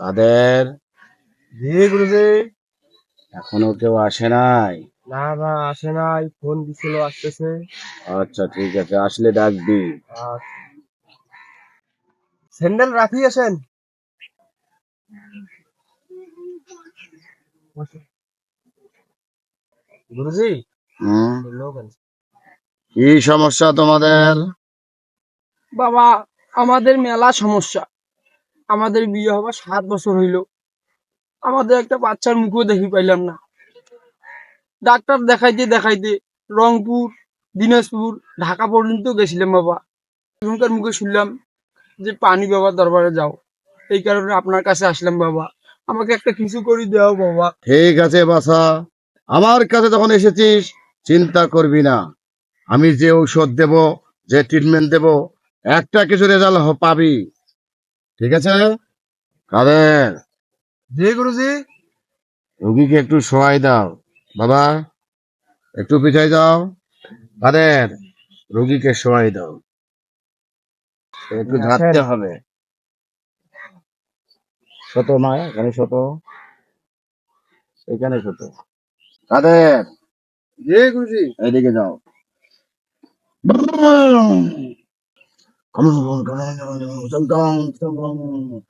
কাদের জি গুরুজি এখনও কেউ আসে নাই? না না আসে নাই। ফোন দিছিল আসতেছে। আচ্ছা ঠিক আছে আসলে ডাকবি স্যান্ডেল রাখি আসেন। গুরুজি। কি সমস্যা তোমাদের? বাবা আমাদের মেলা সমস্যা। আমাদের বিয়ে হবার সাত বছর হইল। আমাদের একটা বাচ্চার মুখও দেখি পাইলাম না। ডাক্তার দেখাইতে দেখাইতে রংপুর, দিনাজপুর, ঢাকা পর্যন্ত গেছিলাম বাবা। এখনকার মুখে শুনলাম যে পানি বাবার দরবারে যাও। এই কারণে আপনার কাছে আসলাম বাবা। আমাকে একটা কিছু করে দাও বাবা। ঠিক আছে বাসা আমার কাছে যখন এসেছিস, চিন্তা করবি না। আমি যে ঔষধ দেব, যে ট্রিটমেন্ট দেব, একটা কিছু রেজাল্ট পাবি। ঠিক আছে? কাদের? জি গুরুজি। রুগীকে একটু সহায় দাও। বাবা একটু পিছাই দাও। কাদের? রুগীকে সহায় দাও। একটু ঝাড়তে হবে। শত নয় এখানে শত। এখানে শত। কাদের? জি গুরুজি। এইদিকে যাও। Come on, come on, come on, come down, come on.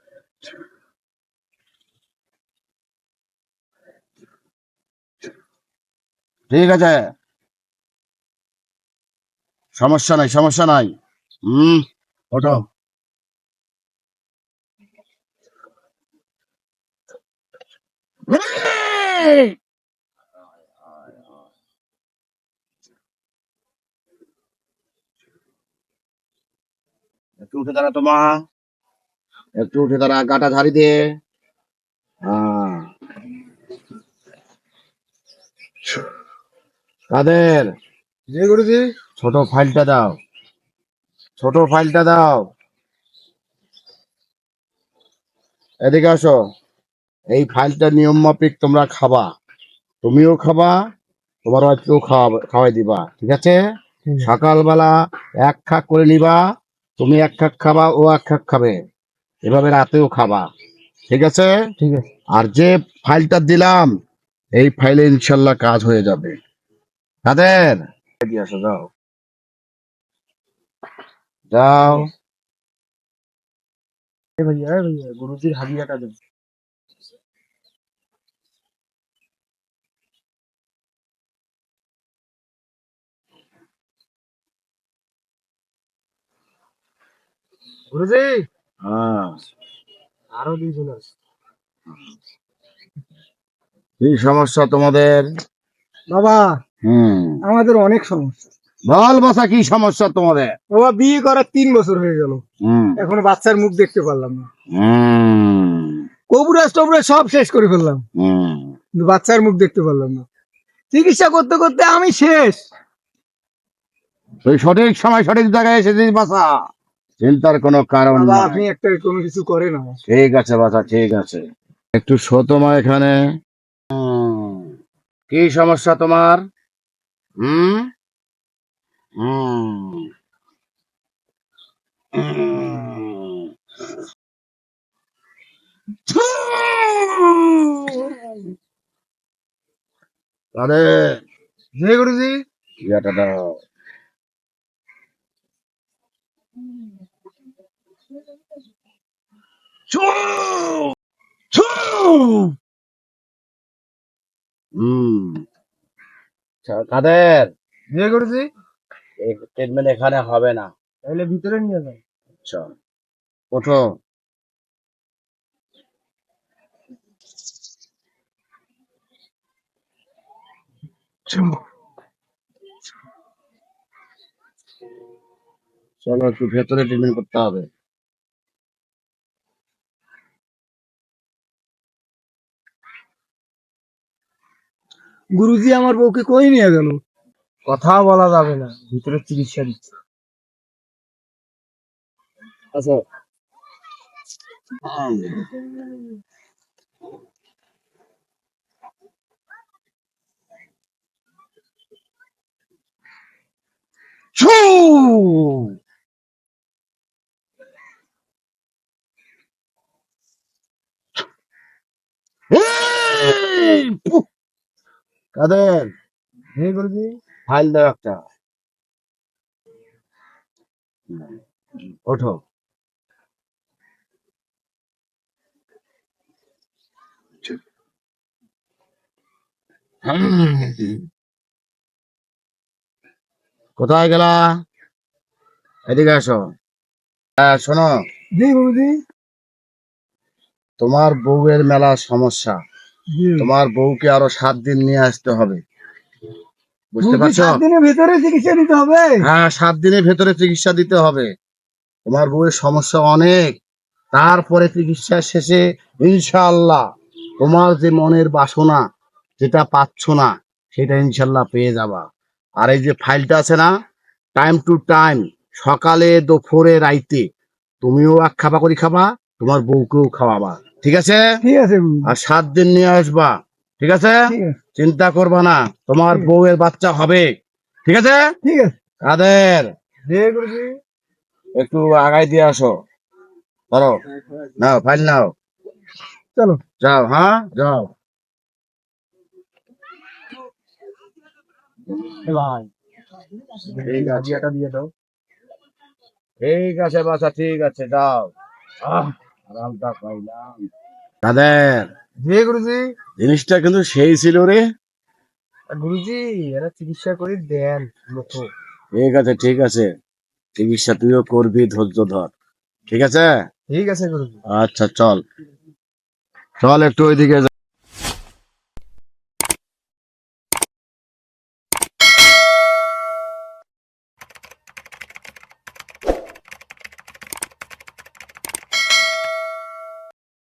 ঠিক আছে সমস্যা নাই সমস্যা নাই হুম ওঠো একটু উঠে দাঁড়া তোমা একটু উঠে দাঁড়া গাটা ঝাড়ি দিয়ে হ্যাঁ। কাদের? জি গুরুজি ছোট ফাইলটা দাও। ছোট ফাইলটা দাও। এদিকে আসো। এই ফাইলটা নিয়ম মাফিক তোমরা খাবা। তুমিও খাবা তোমার ওয়াইফকেও খাওয়াবে খাওয়াই দিবা। ঠিক আছে? সকালবেলা এক খাক করে নিবা। তুমি এক খাক খাবা ও এক খাক খাবে। এভাবে রাতেও খাবা। ঠিক আছে? ঠিক আছে। আর যে ফাইলটা দিলাম এই ফাইলে ইনশাল্লাহ কাজ হয়ে যাবে। তাদের আসো যাও। যাও। ভাইয়া ভাইয়া গুরুজির হাদিয়াটা দেন গুরুজি? হ্যাঁ। আরও দুইজন আছে। কি সমস্যা তোমাদের? বাবা হুম। আমাদের অনেক সমস্যা। বল বাসা কি সমস্যা তোমাদের? বাবা বিয়ে করার তিন বছর হয়ে গেল। হুম। এখনও বাচ্চার মুখ দেখতে পারলাম না। কবুরাজ টবুরাজ সব শেষ করে ফেললাম। হুম। বাচ্চার মুখ দেখতে পারলাম না। চিকিৎসা করতে করতে আমি শেষ। তুই সঠিক সময় সঠিক জায়গায় এসেছিস বাসা। চিন্তার কোনো কারণ আপনি একটা কোনো কিছু করেন ঠিক আছে বাসা ঠিক আছে। একটু শোতমা এখানে। কি সমস্যা তোমার? হুম। আরে। জি গুরুজি। ইয়াটা দাও। হুম আচ্ছা, কাদের জি গুরুজি এই ট্রিটমেন্ট এখানে হবে না তাহলে ভিতরে নিয়ে যান আচ্ছা ওঠো চলো একটু ভেতরে ট্রিটমেন্ট করতে হবে। গুরুজি আমার বউকে কই নিয়ে গেল? কথা বলা যাবে না ভিতরে চিকিৎসা দিচ্ছে। আচ্ছা। ছু! কাদের? হে গুরুজি। ফাইল দাও একটা। ওঠো। কোথায় গেলা? এদিকে আসো। হ্যাঁ শোনো। জি গুরুজি। তোমার বউয়ের মেলা সমস্যা। তোমার বউকে আরও সাত দিন নিয়ে আসতে হবে। বুঝতে পারছ? সাত দিনের ভেতরে চিকিৎসা দিতে হবে? হ্যাঁ সাত দিনের ভেতরে চিকিৎসা দিতে হবে। তোমার বউয়ের সমস্যা অনেক। তারপরে চিকিৎসা শেষে ইনশাআল্লাহ তোমার যে মনের বাসনা যেটা পাচ্ছ না সেটা ইনশাল্লাহ পেয়ে যাবা। আর এই যে ফাইলটা আছে না টাইম টু টাইম সকালে দুপুরে রাইতে তুমিও এক খাবা করে খাবা তোমার বউকেও খাওয়াবা। ঠিক আছে? ঠিক আছে আর সাত দিন নিয়ে আসবা ঠিক আছে? চিন্তা করবা না তোমার। বউয়ের বাচ্চা হবে ঠিক আছে? ঠিক আছে। কাদের? একটু আগাই দিয়ে আসো। ধরো। নাও ফাইল নাও। চলো। যাও হ্যাঁ? যাও। ভাই ঠিক আছে দিয়ে দাও। ঠিক আছে বাসা ঠিক আছে যাও। আহ, আরামটা পাইলাম। কাদের হে গুরুজি। জিনিসটা কিন্তু সেই ছিল রে। গুরুজি এরা চিকিৎসা করে দেন মুখো ঠিক আছে ঠিক আছে। চিকিৎসা তুইও করবি ধৈর্য ধর। ঠিক আছে? ঠিক আছে গুরুজি। আচ্ছা চল। চল একটু ওইদিকে।